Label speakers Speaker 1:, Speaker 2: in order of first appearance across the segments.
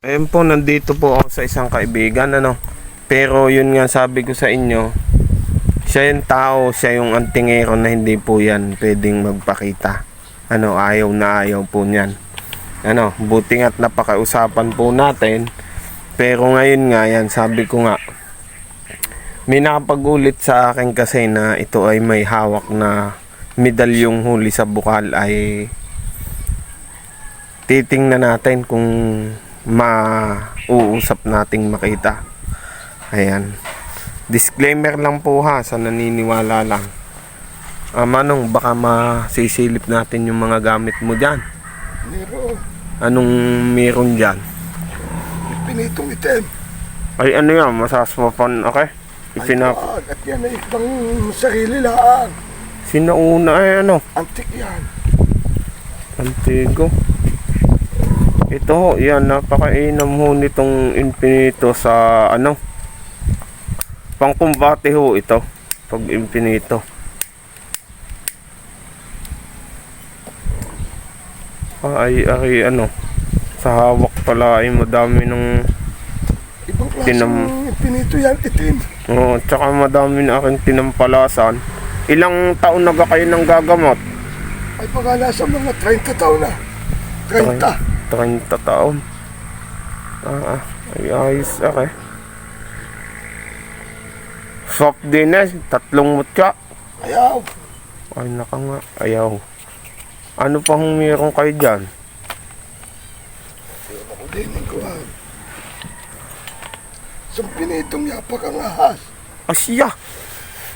Speaker 1: Ayun po, nandito po ako sa isang kaibigan, ano. Pero yun nga sabi ko sa inyo, siya yung tao, siya yung antingero na hindi po yan pwedeng magpakita. Ano, ayaw na ayaw po niyan. Ano, buti nga't napakausapan po natin. Pero ngayon nga yan, sabi ko nga, may nakapag-ulit sa akin kasi na ito ay may hawak na medalyong huli sa bukal ay titingnan natin kung mauusap nating makita. Ayan. Disclaimer lang po ha sa naniniwala lang. Ah, Manong, baka masisilip natin yung mga gamit mo dyan.
Speaker 2: Meron.
Speaker 1: Anong meron dyan?
Speaker 2: Pinitong itim.
Speaker 1: Ay, ano yan? Masasmapan, okay? Ipinap...
Speaker 2: Ay, at yan ay ibang sarili lang.
Speaker 1: Sinauna ay ano?
Speaker 2: Antik yan.
Speaker 1: Antigo. Ito yan, napakainam ho nitong infinito sa ano. Pangkumbate ho ito. Pag infinito. Ay, ay, ano. Sa hawak pala ay madami ng
Speaker 2: Ibang klaseng
Speaker 1: Tinam-
Speaker 2: pinito yan, itim.
Speaker 1: Oh, tsaka madami na aking tinampalasan. Ilang taon na ba kayo nang gagamot?
Speaker 2: Ay nasa mga 30 taon na. 30.
Speaker 1: 30 taon. Ah, ah, ay ayos okay. Soft din eh, tatlong mutya.
Speaker 2: Ayaw.
Speaker 1: Ay naka nga, ayaw. Ano pang meron kayo dyan?
Speaker 2: Ako din ang kuhan. Sa pinitong yapak ang ahas.
Speaker 1: Asya!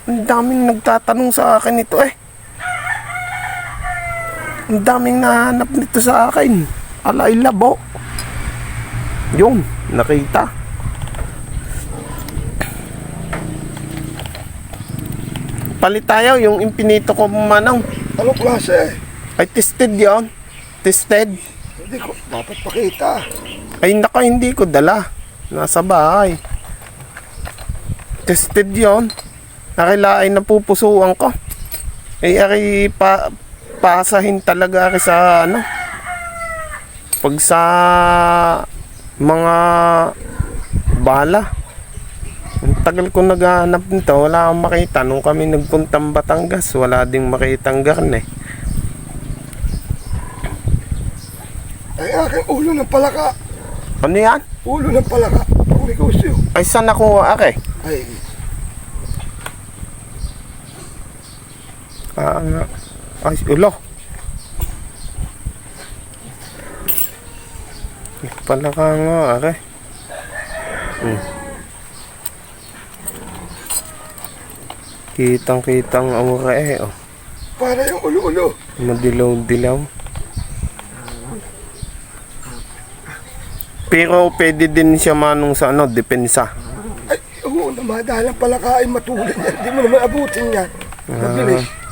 Speaker 1: Ang daming nagtatanong sa akin ito eh. Ang daming nahanap nito sa akin. Alay labo. Yun, nakita. Palit tayo yung impinito ko manang.
Speaker 2: Anong klase?
Speaker 1: Ay, tested yon Tested.
Speaker 2: Hindi ko dapat pakita.
Speaker 1: Ay, naka, hindi ko dala. Nasa bahay. Tested yon Nakila ay napupusuan ko. Ay, ari pa, pasahin talaga ari sa ano. Pag sa mga bala. Ang tagal ko naghahanap nito, wala akong makita. Nung kami nagpuntang Batangas, wala ding makitang garne.
Speaker 2: Ay aking ulo ng palaka.
Speaker 1: Ano yan?
Speaker 2: Ulo ng palaka. Ang negosyo.
Speaker 1: Ay, saan nakuha ake?
Speaker 2: Ay,
Speaker 1: Ah. Ay, ulo. Pala ka nga, are. Hmm. Kitang-kitang aura eh, oh.
Speaker 2: para yung ulo-ulo.
Speaker 1: Madilaw-dilaw. Pero pwede din siya manong sa ano, depensa.
Speaker 2: Ay, oo naman, dahil ang palaka ay matulad yan. Hindi mo naman abutin yan. Mabilis.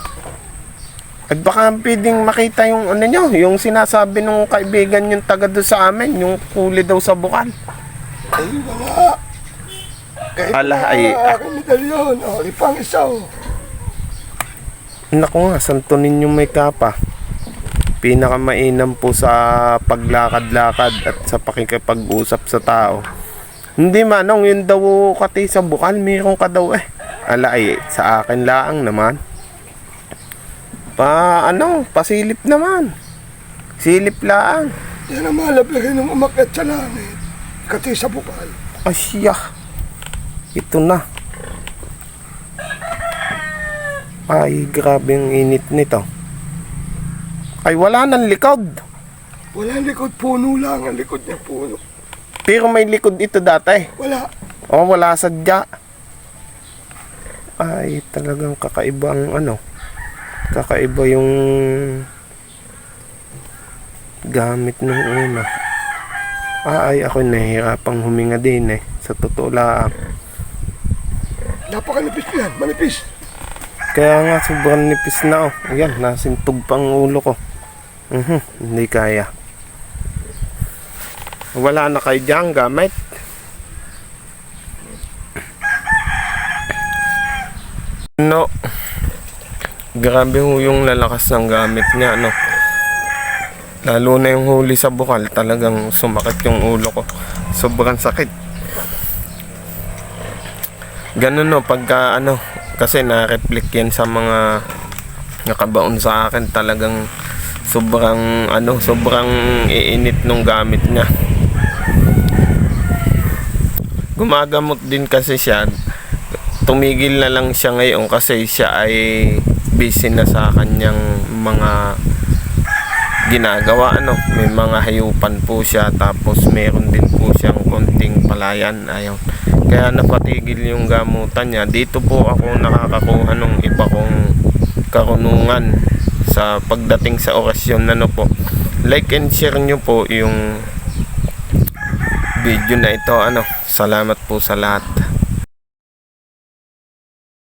Speaker 1: At baka pwedeng makita yung ano nyo, yung sinasabi ng kaibigan yung taga doon sa amin, yung kuli daw sa bukal.
Speaker 2: Ay, wala. Kahit
Speaker 1: Ala,
Speaker 2: na
Speaker 1: ay-
Speaker 2: aking medalyon. O, ipang isa, o.
Speaker 1: Naku nga, santo ninyo may kapa. Pinakamainam po sa paglakad-lakad at sa pakikipag-usap sa tao. Hindi manong, yun daw kati sa bukal, mayroon ka daw eh. Ala ay, sa akin laang naman. Pa, ano, pasilip naman. Silip laang.
Speaker 2: Yan ang malabihin ng umakyat sa langit. Kati sa bukal.
Speaker 1: Asya. Ito na. Ay, grabe ang init nito. Ay, wala nang likod.
Speaker 2: Walang likod, puno lang. Ang likod niya puno.
Speaker 1: Pero may likod ito dati.
Speaker 2: Wala.
Speaker 1: Oh, wala sadya. Ay, talagang kakaiba ang ano. Kakaiba yung gamit nung una. Ah, ay, ako nahihirapang huminga din eh. Sa totoo lang.
Speaker 2: Napakanipis yan. Manipis.
Speaker 1: Kaya nga sobrang nipis na oh. Ayan, nasintog pang ulo ko. Mhm, hindi kaya. Wala na kayo dyan gamit. No. Grabe ho yung lalakas ng gamit niya, no. Lalo na yung huli sa bukal, talagang sumakit yung ulo ko. Sobrang sakit. Ganun no, pagka ano, kasi na-reflect yan sa mga nakabaon sa akin talagang sobrang ano, sobrang iinit nung gamit niya. Gumagamot din kasi siya. Tumigil na lang siya ngayon kasi siya ay busy na sa kanyang mga ginagawa ano? May mga hayupan po siya tapos meron din po siyang konting palayan. Ayun kaya napatigil yung gamutan niya. Dito po ako nakakakuha ng iba kong karunungan sa pagdating sa orasyon ano po. Like and share nyo po yung video na ito ano? Salamat po sa lahat